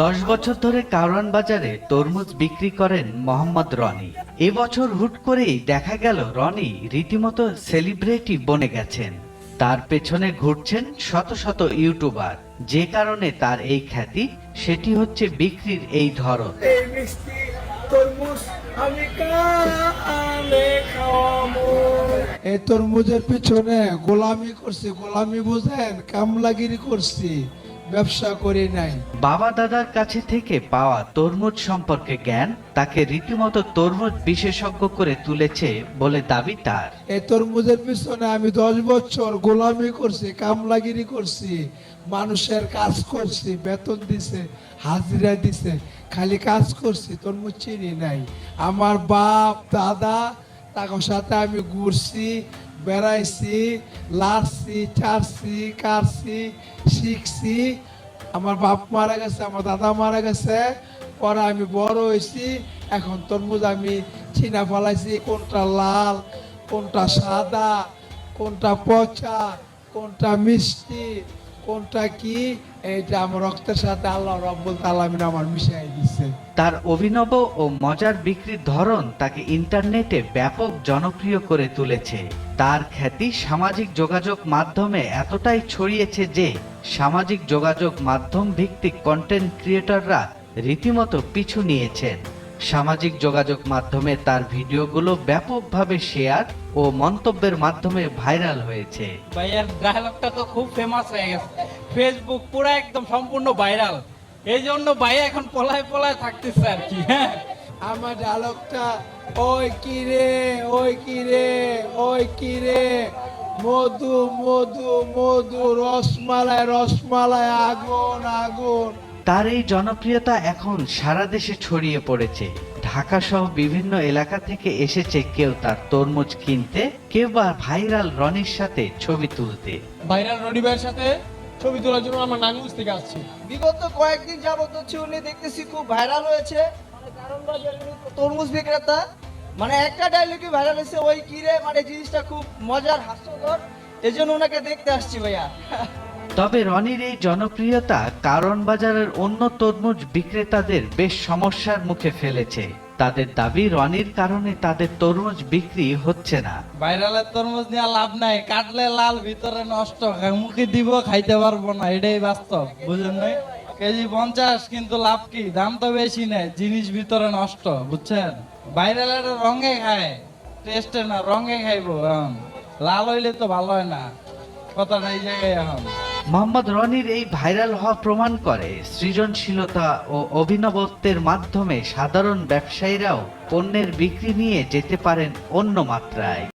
দশ বছর ধরে কারওয়ান বাজারে তরমুজ বিক্রি করেন মোহাম্মদ রনি। এবছর হুট করেই দেখা গেল রনি রীতিমতো সেলিব্রিটি বনে গেছেন। তার পেছনে ঘুরছেন শত শত ইউটিউবার। যে কারণে তার এই খ্যাতি সেটি হচ্ছে বিক্রির এই ধরন। এই মিষ্টি তরমুজ আমি কালে খাওয়াবো। এই তরমুজের পিছনে গোলামি করছি গোলামি বুঝেন কামলাগিরি করছি। ব্যবসা করে নাই। বাবা দাদার কাছে থেকে পাওয়া তরমুজ সম্পর্কে জ্ঞান তাকে রীতিমতো তরমুজ বিশেষজ্ঞ করে তুলেছে বলে দাবি তার। এই তরমুজের পিছনে আমি দশ বছর গোলামি করছি কামলাগিরি করছি মানুষের কাজ করছি বেতন দিছে হাজিরা দিছে খালি কাজ করছি তরমুজ চিনি নাই। আমার বাপ দাদা তার সাথে আমি ঘুরছি বেড়াইছি লাড়ছি ছাড়ছি কাটছি শিখছি, আমার বাপ মারা গেছে, আমার দাদা মারা গেছে, পরে আমি বড় হয়েছি, এখন তরমুজ আমি চিনা ফলাইছি, কোনটা লাল, কোনটা সাদা, কোনটা পচা, কোনটা মিষ্টি, কোনটা কি, এইটা আমার রক্তের সাথে আল্লাহ রব্বুল তালামিন আমার মিশাই দিছে। তার অভিনব ও মজার বিক্রির ধরন তাকে ইন্টারনেটে ব্যাপক জনপ্রিয় করে তুলেছে। তার খ্যাতি সামাজিক যোগাযোগ মাধ্যমে এতটাই ছড়িয়েছে যে, সামাজিক যোগাযোগ মাধ্যম ভিত্তিক কন্টেন্ট ক্রিয়েটররা রীতিমতো পিছু নিয়েছেন। সামাজিক যোগাযোগ মাধ্যমে তার ভিডিওগুলো ব্যাপকভাবে শেয়ার ও মন্তব্যের মাধ্যমে ভাইরাল হয়েছে। ভাইয়ার ডায়লগটা তো খুব ফেমাস হয়ে গেছে। ফেসবুক পুরো একদম সম্পূর্ণ ভাইরাল এই জন্য ভাইয়া এখন পলায় পলায় থাকতেছে আর কি হ্যাঁ। আমার ডায়লগটা ওই কি রে ওই কি রে ওই কি রে মধু মধু মধু রসমালাই রসমালাই আগুন আগুন। তার এই জনপ্রিয়তা এখন সারা দেশে ছড়িয়ে পড়েছে। ঢাকা সহ বিভিন্ন এলাকা থেকে এসেছে কেউ তার তরমুজ কিনতে কেউ বা ভাইরাল রনির সাথে ছবি তুলতে। ভাইরাল রনি ভাইয়ের সাথে? ছবি তোলার জন্য আমরা নাঙ্গুস থেকে আসছি। বিগত কয়েকদিন যাবত হচ্ছে উনি দেখতেছি খুব ভাইরাল হয়েছে। মানে কারণ বাজার উনি তরমুজ বিক্রেতা। মানে একটা ডায়লগই ভাইরাল হয়েছে ওই কিরে মানে জিনিসটা খুব মজার হাস্যকর। এই জন্য ওনাকে দেখতে আসছি ভাইয়া। তবে রনির এই জনপ্রিয়তা কারণ বাজারের অন্য তরমুজ বিক্রেতাদের বেশ সমস্যার মুখে ফেলেছে। তাদের দাবি রনির কারণে তাদের তরমুজ বিক্রি হচ্ছে না। ভাইরালের তরমুজ নিয়ে লাভ নাই, কাটলে লাল, ভিতরে নষ্ট মুখে দিব, খাইতে পারব না, এটাই বাস্তব, বুঝলেন নাই? কেজি পঞ্চাশ, কিন্তু লাভ কি? দাম তো বেশি নেই, জিনিস ভিতরে নষ্ট, বুঝছেন? ভাইরালের রঙে খায় টেস্টে না, রঙে খাইবো লাল হইলে তো ভালো হয় না কথা নাই জায়গায় এখন। মোহাম্মদ রনির এই ভাইরাল হওয়া প্রমাণ করে সৃজনশীলতা ও অভিনবত্বের মাধ্যমে সাধারণ ব্যবসায়ীরাও পণ্যের বিক্রি নিয়ে যেতে পারেন অন্য মাত্রায়।